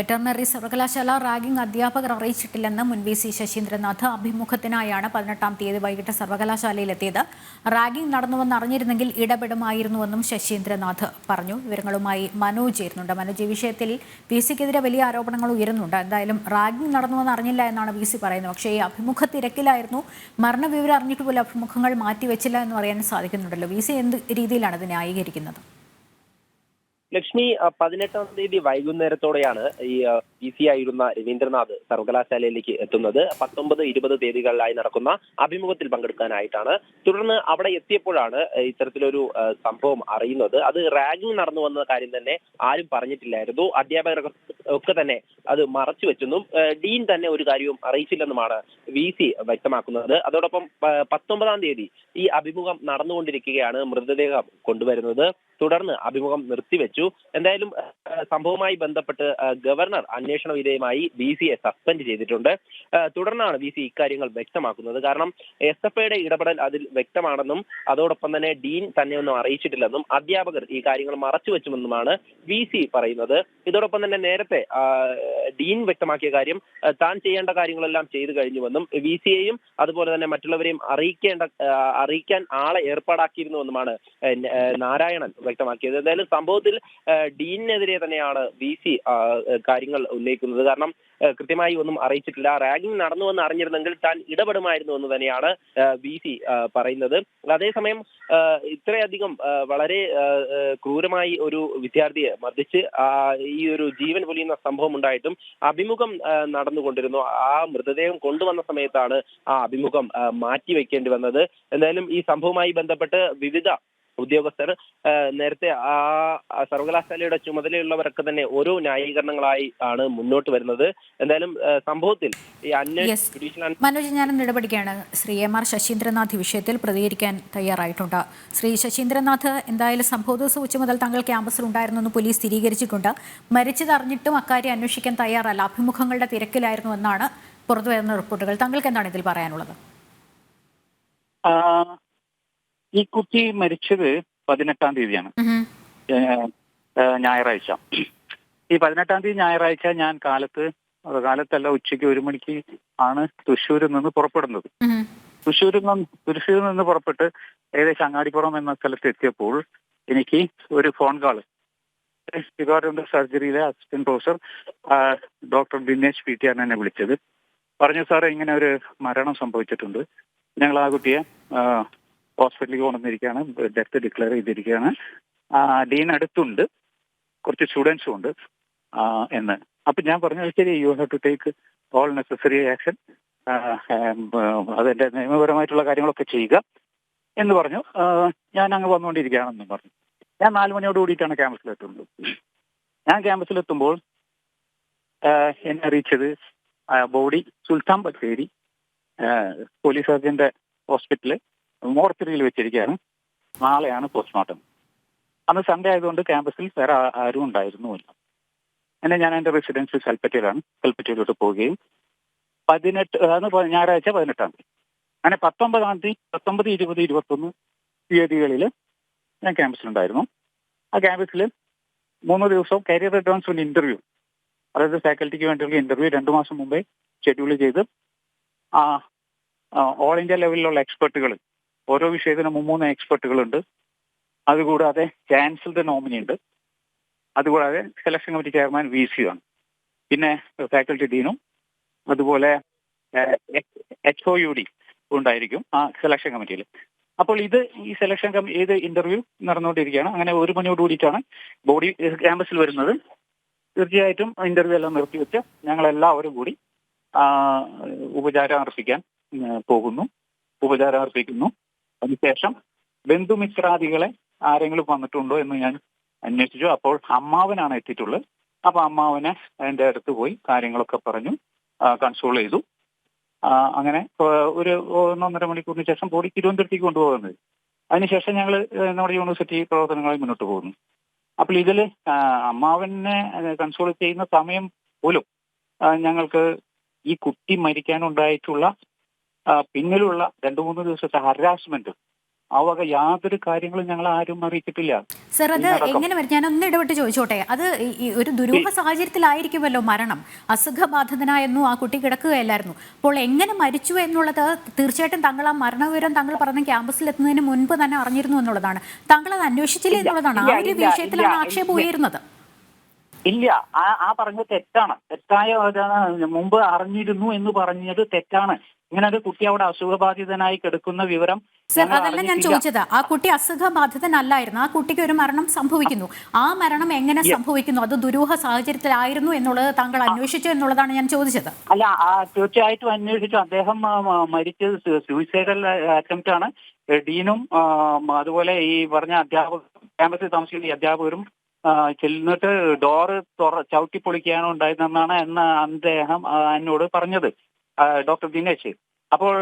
Veterinary സർവകലാശാല ragging അധ്യാപകർ അറിയിച്ചിട്ടില്ലെന്ന് മുൻ വി സി ശശീന്ദ്രനാഥ് അഭിമുഖത്തിനായാണ് പതിനെട്ടാം തീയതി വൈകിട്ട് സർവകലാശാലയിലെത്തിയത്. റാഗിംഗ് നടന്നുവെന്ന് അറിഞ്ഞിരുന്നെങ്കിൽ ഇടപെടുമായിരുന്നുവെന്നും ശശീന്ദ്രനാഥ് പറഞ്ഞു. വിവരങ്ങളുമായി മനോജ് ചേരുന്നുണ്ട്. മനോജ് ഈ വിഷയത്തിൽ വി സിക്കെതിരെ വലിയ ആരോപണങ്ങൾ ഉയരുന്നുണ്ട്. എന്തായാലും റാഗിംഗ് നടന്നുവെന്ന് അറിഞ്ഞില്ല എന്നാണ് വി സി പറയുന്നത്. പക്ഷേ ഈ അഭിമുഖ തിരക്കിലായിരുന്നു. മരണവിവരം അറിഞ്ഞിട്ട് പോലും അഭിമുഖങ്ങൾ മാറ്റിവെച്ചില്ല എന്ന് പറയാൻ സാധിക്കുന്നുണ്ടല്ലോ. വി സി എന്ത് രീതിയിലാണ് ഇത് ന്യായീകരിക്കുന്നത്? ലക്ഷ്മി പതിനെട്ടാം തീയതി വൈകുന്നേരത്തോടെയാണ് ഈ പി സി ആയിരുന്ന രവീന്ദ്രനാഥ് സർവകലാശാലയിലേക്ക് എത്തുന്നത്. പത്തൊമ്പത് ഇരുപത് തീയതികളിലായി നടക്കുന്ന അഭിമുഖത്തിൽ പങ്കെടുക്കാനായിട്ടാണ്. തുടർന്ന് അവിടെ എത്തിയപ്പോഴാണ് ഇത്തരത്തിലൊരു സംഭവം അറിയുന്നത്. അത് റാഗിംഗ് നടന്നു വന്ന കാര്യം തന്നെ ആരും പറഞ്ഞിട്ടില്ലായിരുന്നു. അധ്യാപകർ ഒക്കെ തന്നെ അത് മറച്ചു വെച്ചെന്നും ഡീൻ തന്നെ ഒരു കാര്യവും അറിയിച്ചില്ലെന്നുമാണ് വി സി വ്യക്തമാക്കുന്നത്. അതോടൊപ്പം പത്തൊമ്പതാം തീയതി ഈ അഭിമുഖം നടന്നുകൊണ്ടിരിക്കുകയാണ് മൃതദേഹം കൊണ്ടുവരുന്നത്. തുടർന്ന് അഭിമുഖം നിർത്തിവെച്ചു എന്തായാലും അഹ് സംഭവവുമായി ബന്ധപ്പെട്ട് ഗവർണർ അന്വേഷണ വിധേയമായി വി സിയെ സസ്പെൻഡ് ചെയ്തിട്ടുണ്ട്. തുടർന്നാണ് വി സി ഇക്കാര്യങ്ങൾ വ്യക്തമാക്കുന്നത്. കാരണം എസ് എഫ് ഐയുടെ ഇടപെടൽ അതിൽ വ്യക്തമാണെന്നും അതോടൊപ്പം തന്നെ ഡീൻ തന്നെ ഒന്നും അറിയിച്ചിട്ടില്ലെന്നും അധ്യാപകർ ഈ കാര്യങ്ങൾ മറച്ചു വെച്ചുമെന്നുമാണ് വി സി പറയുന്നത്. ഇതോടൊപ്പം തന്നെ നേരത്തെ ഡീൻ വ്യക്തമാക്കിയ കാര്യം താൻ ചെയ്യേണ്ട കാര്യങ്ങളെല്ലാം ചെയ്തു കഴിഞ്ഞുവെന്നും വി സിയെയും അതുപോലെ തന്നെ മറ്റുള്ളവരെയും അറിയിക്കേണ്ട അറിയിക്കാൻ ആളെ ഏർപ്പാടാക്കിയിരുന്നുവെന്നുമാണ് നാരായണൻ വ്യക്തമാക്കിയത്. എന്തായാലും സംഭവത്തിൽ ഡീനിനെതിരെ തന്നെയാണ് വി സി കാര്യങ്ങൾ ഉന്നയിക്കുന്നത്. കാരണം കൃത്യമായി ഒന്നും അറിയിച്ചിട്ടില്ല. റാഗിംഗ് നടന്നുവെന്ന് അറിഞ്ഞിരുന്നെങ്കിൽ താൻ ഇടപെടുമായിരുന്നു എന്ന് തന്നെയാണ് വി സി പറയുന്നത്. അതേസമയം ഇത്രയധികം വളരെ ക്രൂരമായി ഒരു വിദ്യാർത്ഥിയെ മർദ്ദിച്ച് ഈ ഒരു ജീവൻ പൊലിയുന്ന സംഭവം ഉണ്ടായിട്ടും അഭിമുഖം നടന്നുകൊണ്ടിരുന്നു. ആ മൃതദേഹം കൊണ്ടുവന്ന സമയത്താണ് ആ അഭിമുഖം മാറ്റിവെക്കേണ്ടി വന്നത്. എന്തായാലും ഈ സംഭവവുമായി ബന്ധപ്പെട്ട് വിവിധ ഉദ്യോഗസ്ഥർ നേരത്തെ ആ സർവകലാശാലയുടെ ചുമതലയുള്ളവരൊക്കെ തന്നെ ഓരോ ന്യായീകരണങ്ങളായി ആണ് മുന്നോട്ട് വരുന്നത്. എന്തായാലും സംഭവത്തിൽ ഈ അന്വേഷണ മനോജ് ഞാനൊന്ന് ഇടപെടുകയാണ്. ശ്രീ എം ആർ ശശീന്ദ്രനാഥ് വിഷയത്തിൽ പ്രതികരിക്കാൻ തയ്യാറായിട്ടുണ്ട്. ശ്രീ ശശീന്ദ്രനാഥ് എന്തായാലും സംഭവ ദിവസം ഉച്ച മുതൽ താങ്കൾ ക്യാമ്പസിൽ ഉണ്ടായിരുന്നെന്ന് പോലീസ് സ്ഥിരീകരിച്ചിട്ടുണ്ട്. മരിച്ചതറിഞ്ഞിട്ടും അക്കാര്യം അന്വേഷിക്കാൻ തയ്യാറല്ല. അഭിമുഖങ്ങളുടെ തിരക്കിലായിരുന്നു എന്നാണ് പുറത്തുവരുന്ന റിപ്പോർട്ടുകൾ. താങ്കൾക്ക് എന്താണ് ഇതിൽ പറയാനുള്ളത്? ഈ കുട്ടി മരിച്ചത് പതിനെട്ടാം തീയതിയാണ്. ഞായറാഴ്ച. ഈ പതിനെട്ടാം തീയതി ഞായറാഴ്ച ഞാൻ കാലത്ത് കാലത്തല്ല ഉച്ചയ്ക്ക് ഒരു മണിക്ക് ആണ് തൃശ്ശൂരിൽ നിന്ന് പുറപ്പെടുന്നത്. തൃശ്ശൂരിൽ നിന്ന് തൃശ്ശൂരിൽ നിന്ന് പുറപ്പെട്ട് ഏകദേശം അങ്ങാടിപ്പുറം എന്ന സ്ഥലത്ത് എത്തിയപ്പോൾ എനിക്ക് ഒരു phone call department സർജറിയിലെ assistant professor doctor Dinesh P T ആണ് എന്നെ വിളിച്ചത്. പറഞ്ഞു സാറേ ഇങ്ങനെ ഒരു മരണം സംഭവിച്ചിട്ടുണ്ട്. ഞങ്ങൾ ആ കുട്ടിയെ ഹോസ്പിറ്റലിൽ കൊണ്ടുവന്നിരിക്കുകയാണ് ഡെത്ത് ഡിക്ലെയർ ചെയ്തിരിക്കുകയാണ്. ഡീൻ അടുത്തുണ്ട്. കുറച്ച് സ്റ്റുഡൻസും ഉണ്ട്. എന്ന്. അപ്പൊ ഞാൻ പറഞ്ഞു ശരി you have to take all necessary action അതിന്റെ നിയമപരമായിട്ടുള്ള കാര്യങ്ങളൊക്കെ ചെയ്യുക എന്ന് പറഞ്ഞു. ഞാൻ അങ്ങ് വന്നുകൊണ്ടിരിക്കുകയാണെന്ന് പറഞ്ഞു. ഞാൻ നാല് മണിയോട് കൂടിയിട്ടാണ് ക്യാമ്പസിലെത്തുന്നത്. ഞാൻ ക്യാമ്പസിലെത്തുമ്പോൾ എന്നെ അറിയിച്ചത് ബോഡി സുൽത്താൻ ബത്തേരി പോലീസ് സർജന്റെ ഹോസ്പിറ്റലിൽ മോർച്ചറിയിൽ വെച്ചിരിക്കുകയാണ്. നാളെയാണ് പോസ്റ്റ്മോർട്ടം അന്ന് സൺഡേ ആയതുകൊണ്ട് ക്യാമ്പസിൽ വേറെ ആരും ഉണ്ടായിരുന്നുമില്ല. എന്നെ ഞാൻ എന്റെ റെസിഡൻസ് കൽപ്പറ്റയിലാണ്. കൽപ്പറ്റയിലോട്ട് പോവുകയും പതിനെട്ട് അന്ന് ഞായറാഴ്ച പതിനെട്ടാം തീയതി. അങ്ങനെ പത്തൊമ്പതാം തീയതി പത്തൊമ്പത് ഇരുപത് ഇരുപത്തൊന്ന് തീയതികളിൽ ഞാൻ ക്യാമ്പസിലുണ്ടായിരുന്നു ആ ക്യാമ്പസിൽ മൂന്ന് ദിവസവും കരിയർ അഡ്വാൻസ്മെന്റ് ഇന്റർവ്യൂ അതായത് ഫാക്കൽറ്റിക്ക് വേണ്ടിയുള്ള ഇന്റർവ്യൂ രണ്ടു മാസം മുമ്പേ ഷെഡ്യൂൾ ചെയ്ത് ആ ഓൾ ഇന്ത്യ ലെവലിലുള്ള എക്സ്പെർട്ടുകൾ ഓരോ വിഷയത്തിനും മൂന്ന് എക്സ്പെർട്ടുകളുണ്ട്. അതുകൂടാതെ ചാൻസലറുടെ നോമിനി ഉണ്ട്. അതുകൂടാതെ selection committee chairman V C ആണ്. പിന്നെ ഫാക്കൽറ്റി ഡീനും അതുപോലെ എച്ച് ഒ യു ഡി ഉണ്ടായിരിക്കും ആ സെലക്ഷൻ കമ്മിറ്റിയിൽ. അപ്പോൾ ഇത് ഈ സെലക്ഷൻ ഇത് ഇന്റർവ്യൂ നടന്നുകൊണ്ടിരിക്കുകയാണ്. അങ്ങനെ ഒരു മണിയോട് കൂടിയിട്ടാണ് ബോഡി ക്യാമ്പസിൽ വരുന്നത്. തീർച്ചയായിട്ടും ഇന്റർവ്യൂ എല്ലാം നിർത്തിവെച്ച് ഞങ്ങൾ എല്ലാവരും കൂടി ഉപചാരം അർപ്പിക്കാൻ പോകുന്നു. ഉപചാരം അർപ്പിക്കുന്നു. അതിനുശേഷം ബന്ധുമിത്രാദികളെ ആരെങ്കിലും വന്നിട്ടുണ്ടോ എന്ന് ഞാൻ അന്വേഷിച്ചു. അപ്പോൾ അമ്മാവനാണ് എത്തിയിട്ടുള്ളത്. അപ്പൊ അമ്മാവനെ എന്റെ അടുത്ത് പോയി കാര്യങ്ങളൊക്കെ പറഞ്ഞു കൺസോൾ ചെയ്തു. അങ്ങനെ ഒരു ഒന്നൊന്നര മണിക്കൂറിന് ശേഷം ബോഡി തിരുവനന്തപുരത്തേക്ക് കൊണ്ടുപോകുന്നത്. അതിനുശേഷം ഞങ്ങൾ നമ്മുടെ യൂണിവേഴ്സിറ്റി പ്രവർത്തനങ്ങളിൽ മുന്നോട്ട് പോകുന്നു. അപ്പോൾ ഇതിൽ അമ്മാവനെ കൺസോൾ ചെയ്യുന്ന സമയം പോലും ഞങ്ങൾക്ക് ഈ കുട്ടി മരിക്കാനുണ്ടായിട്ടുള്ള പിന്നിലുള്ള രണ്ടു മൂന്ന് ദിവസത്തെ ഹരാസ്മെന്റ് ആ വക യാതൊരു കാര്യങ്ങളും ഞങ്ങൾ ആരും അറിയിച്ചിട്ടില്ല. സർ അത് എങ്ങനെ വരും? ഞാൻ ഒന്ന് ഇടപെട്ട് ചോദിച്ചോട്ടെ. അത് ഒരു ദുരൂഹ സാഹചര്യത്തിലായിരിക്കുമല്ലോ മരണം. അസുഖബാധിതനായെന്നു ആ കുട്ടി കിടക്കുകയല്ലായിരുന്നു. അപ്പോൾ എങ്ങനെ മരിച്ചു എന്നുള്ളത് തീർച്ചയായിട്ടും താങ്കൾ ആ മരണവിവരം താങ്കൾ പറഞ്ഞ ക്യാമ്പസിൽ എത്തുന്നതിന് മുൻപ് തന്നെ അറിഞ്ഞിരുന്നു എന്നുള്ളതാണ്. താങ്കൾ അത് അന്വേഷിച്ചില്ല എന്നുള്ളതാണ്. ആ ഒരു വിഷയത്തിലാണ് ആക്ഷേപം ഉയരുന്നത്. ഇല്ല ആ ആ പറഞ്ഞത് തെറ്റാണ്. തെറ്റായ മുമ്പ് അറിഞ്ഞിരുന്നു എന്ന് പറഞ്ഞത് തെറ്റാണ്. ഇങ്ങനെ ഒരു കുട്ടി അവിടെ അസുഖബാധിതനായി കിടക്കുന്ന വിവരം സർ അതല്ല ഞാൻ. ചോദിച്ചത്. ആ കുട്ടി അസുഖബാധിതനല്ലായിരുന്നു. ആ കുട്ടിക്ക് ഒരു മരണം സംഭവിക്കുന്നു. ആ മരണം എങ്ങനെ സംഭവിക്കുന്നു? അത് ദുരൂഹ സാഹചര്യത്തിലായിരുന്നു എന്നുള്ളത് താങ്കൾ അന്വേഷിച്ചു എന്നുള്ളതാണ് ഞാൻ ചോദിച്ചത്. അല്ല തീർച്ചയായിട്ടും അന്വേഷിച്ചു. അദ്ദേഹം മരിച്ചത് സൂയിസൈഡൽ അറ്റംപ്റ്റ് ആണ്. ഡീനും അതുപോലെ ഈ പറഞ്ഞ അധ്യാപക ക്യാമ്പസിൽ താമസിക്കുന്ന ഈ അധ്യാപകരും ചെന്നിട്ട് ഡോറ് തുറ ചവിട്ടി പൊളിക്കുകയാണ് ഉണ്ടായതെന്നാണ് എന്ന് അദ്ദേഹം എന്നോട് പറഞ്ഞത് ഡോക്ടർ ദിനേശ്. അപ്പോൾ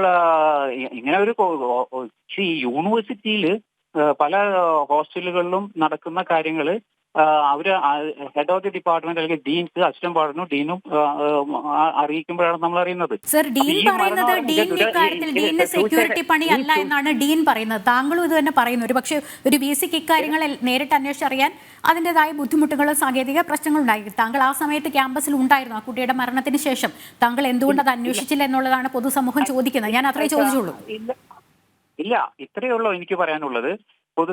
ഇങ്ങനെ ഒരു യൂണിവേഴ്സിറ്റിയിൽ പല ഹോസ്റ്റലുകളിലും നടക്കുന്ന കാര്യങ്ങൾ അവർ ഹെഡ് ഓഫ് ദി ഡിപ്പാർട്ട്മെന്റ് അല്ലെങ്കിൽ ഡീൻസ് അസിസ്റ്റന്റ് പറഞ്ഞു ഡീനും അറിയിക്കുമ്പോഴാണ് നമ്മൾ അറിയുന്നത്. സർ ഡീൻ പറയുന്നത് കാര്യത്തിൽ ഡീനിന്റെ സെക്യൂരിറ്റി പണി അല്ല എന്നാണ് ഡീൻ പറയുന്നത്. താങ്കളും ഇത് തന്നെ പറയുന്നു. ഒരു പക്ഷേ ഒരു വി സിക്ക് ഇക്കാര്യങ്ങൾ നേരിട്ട് അന്വേഷിച്ചറിയാൻ അതിന്റെതായ ബുദ്ധിമുട്ടുകളും സാങ്കേതിക പ്രശ്നങ്ങളും ഉണ്ടായി താങ്കൾ ആ സമയത്ത് ക്യാമ്പസിൽ ഉണ്ടായിരുന്നു ആ കുട്ടിയുടെ മരണത്തിന് ശേഷം. താങ്കൾ എന്തുകൊണ്ട് അത് അന്വേഷിച്ചില്ല എന്നുള്ളതാണ് പൊതുസമൂഹം ചോദിക്കുന്നത്. ഞാൻ അത്രേ ചോദിച്ചുള്ളൂ. ഇല്ല ഇല്ല ഇത്രയേ ഉള്ളൂ എനിക്ക് പറയാനുള്ളത്. പൊതു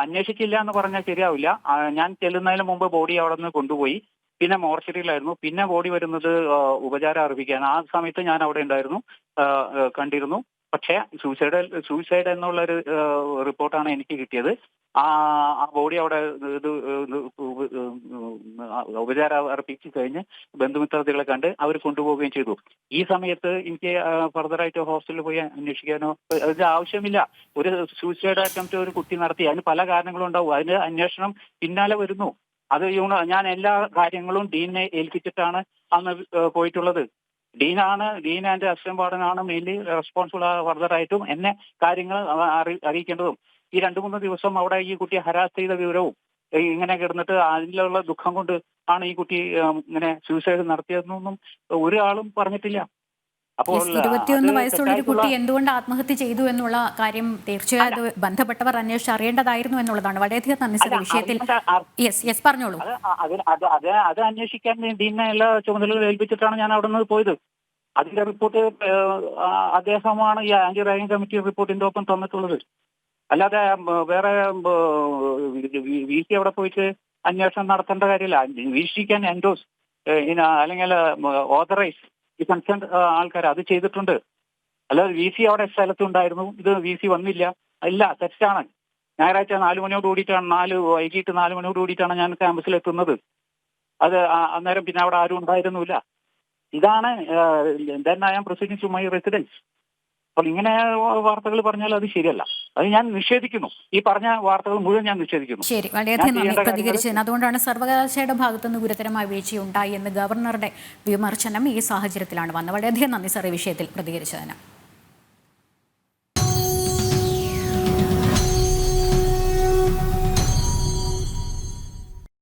അന്വേഷിച്ചില്ല എന്ന് പറഞ്ഞാൽ ശരിയാവില്ല. ഞാൻ ചെല്ലുന്നതിന് മുമ്പ് ബോഡി അവിടെ നിന്ന് കൊണ്ടുപോയി. പിന്നെ മോർച്ചറിയിലായിരുന്നു. പിന്നെ ബോഡി വരുന്നത് ഉപചാരം അർപ്പിക്കാൻ ആ സമയത്ത് ഞാൻ അവിടെ ഉണ്ടായിരുന്നു. കണ്ടിരുന്നു. പക്ഷേ സൂയിസൈഡ് സൂയിസൈഡ് എന്നുള്ള ഒരു റിപ്പോർട്ടാണ് എനിക്ക് കിട്ടിയത്. ആ ആ ബോഡി അവിടെ ഇത് ഉപചാരം അർപ്പിച്ച് കഴിഞ്ഞ് ബന്ധുമിത്രാദികളെ കണ്ട് അവർ കൊണ്ടുപോവുകയും ചെയ്തു. ഈ സമയത്ത് എനിക്ക് ഫർദറായിട്ട് ഹോസ്റ്റലിൽ പോയി അന്വേഷിക്കാനോ അതിന്റെ ആവശ്യമില്ല. ഒരു സൂയിസൈഡ് അറ്റംപ്റ്റ് ഒരു കുട്ടി നടത്തി അതിന് പല കാരണങ്ങളും ഉണ്ടാവും. അതിന് അന്വേഷണം പിന്നാലെ വരുന്നു. അത് ഞാൻ എല്ലാ കാര്യങ്ങളും ഡീനെ ഏൽപ്പിച്ചിട്ടാണ് അന്ന് പോയിട്ടുള്ളത്. ഡീനാണ് ഡീൻ ആൻഡ് അസിസ്റ്റന്റ് വാർഡനാണ് മെയിൻലി റെസ്പോൺസിബിൾ ഫർദറായിട്ടും എന്നെ കാര്യങ്ങൾ അറി- അറിയിക്കേണ്ടതും. ഈ രണ്ടു മൂന്ന് ദിവസം അവിടെ ഈ കുട്ടിയെ ഹരാസ് ചെയ്ത വിവരവും ഇങ്ങനെ കിടന്നിട്ട് അതിലുള്ള ദുഃഖം കൊണ്ട് ആണ് ഈ കുട്ടി ഇങ്ങനെ സൂയിസൈഡ് നടത്തിയതെന്നൊന്നും ഒരാളും പറഞ്ഞിട്ടില്ല. അപ്പോൾ ഇരുപത്തിയൊന്ന് വയസ്സുള്ള ഒരു കുട്ടി എന്തുകൊണ്ട് ആത്മഹത്യ ചെയ്തു എന്നുള്ള കാര്യം തീർച്ചയായും ബന്ധപ്പെട്ടവർ അന്വേഷിച്ച് അറിയേണ്ടതായിരുന്നു എന്നുള്ളതാണ്. വളരെയധികം നന്ദി സാർ വിഷയത്തിൽ. യെസ് യെസ് പറഞ്ഞോളൂ. അത് അത് അന്വേഷിക്കാൻ ഡീനെ എല്ലാ ചുമതലകളും ഏൽപ്പിച്ചിട്ടാണ് ഞാൻ അവിടെ നിന്ന് പോയത്. അതിന്റെ റിപ്പോർട്ട് അദ്ദേഹമാണ് ഈ ആന്റി റാങ്കിങ് കമ്മിറ്റി റിപ്പോർട്ടിന്റെ ഒപ്പം തന്നിട്ടുള്ളത്. അല്ലാതെ വേറെ വി സി അവിടെ പോയിട്ട് അന്വേഷണം നടത്തേണ്ട കാര്യമില്ല. വീക്ഷിക്കാൻ എൻഡോസ് അല്ലെങ്കിൽ ഓതറൈസ് ഈ കൺസേൺ ആൾക്കാർ അത് ചെയ്തിട്ടുണ്ട്. അല്ലാതെ വി സി അവിടെ സ്ഥലത്തുണ്ടായിരുന്നു. ഇത് വി സി വന്നില്ല. അല്ല തെറ്റാണ്. ഞായറാഴ്ച നാല് മണിയോട് കൂടിയിട്ടാണ് നാല് വൈകിട്ട് നാല് മണിയോട് കൂടിയിട്ടാണ് ഞാൻ ക്യാമ്പസിൽ എത്തുന്നത് അത് അന്നേരം പിന്നെ അവിടെ ആരും ഉണ്ടായിരുന്നില്ല. ഇതാണ് then I am proceeding to my residence. അപ്പോൾ ഇങ്ങനെ വാർത്തകൾ പറഞ്ഞാൽ അത് ശരിയല്ല. അത് ഞാൻ നിഷേധിക്കുന്നു. ഈ പറഞ്ഞ വാർത്തകൾ മുഴുവൻ ഞാൻ നിഷേധിക്കുന്നു. ശരി. വളരെയധികം നന്ദി പ്രതികരിച്ചതിന്. അതുകൊണ്ടാണ് സർവകലാശാലയുടെ ഭാഗത്തുനിന്ന് ഗുരുതരമായ വീഴ്ചയുണ്ടായി എന്ന് ഗവർണറുടെ വിമർശനം ഈ സാഹചര്യത്തിലാണ് വന്നത്. വളരെയധികം നന്ദി സർ ഈ വിഷയത്തിൽ പ്രതികരിച്ചതിന്.